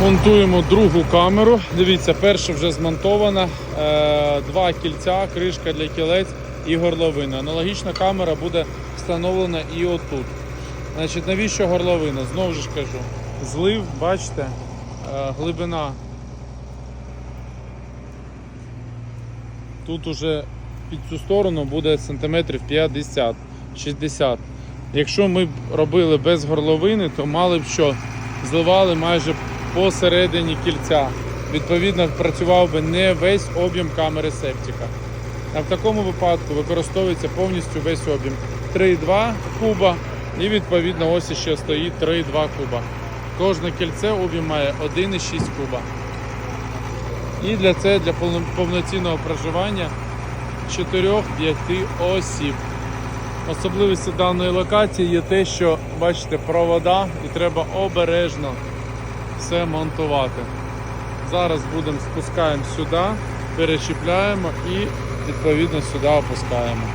Монтуємо другу камеру. Дивіться, перша вже змонтована. Е, Два кільця, кришка для кілець і горловина. Аналогічна камера буде встановлена і отут. Значить, навіщо горловина? Знову ж кажу, злив, бачите, е, глибина. Тут уже під цю сторону буде сантиметрів 50-60. Якщо ми б робили без горловини, то мали б що зливали майже посередині кільця. Відповідно, працював би не весь об'єм камери септика. А в такому випадку використовується повністю весь об'єм 3,2 куба і відповідно ось ще стоїть 3,2 куба. Кожне кільце об'єм має 1,6 куба. І для це для повноцінного проживання 4-5 осіб. Особливістю даної локації є те, що бачите провода і треба обережно все монтувати. Зараз будемо спускаємо сюди, перечіпляємо і відповідно сюди опускаємо.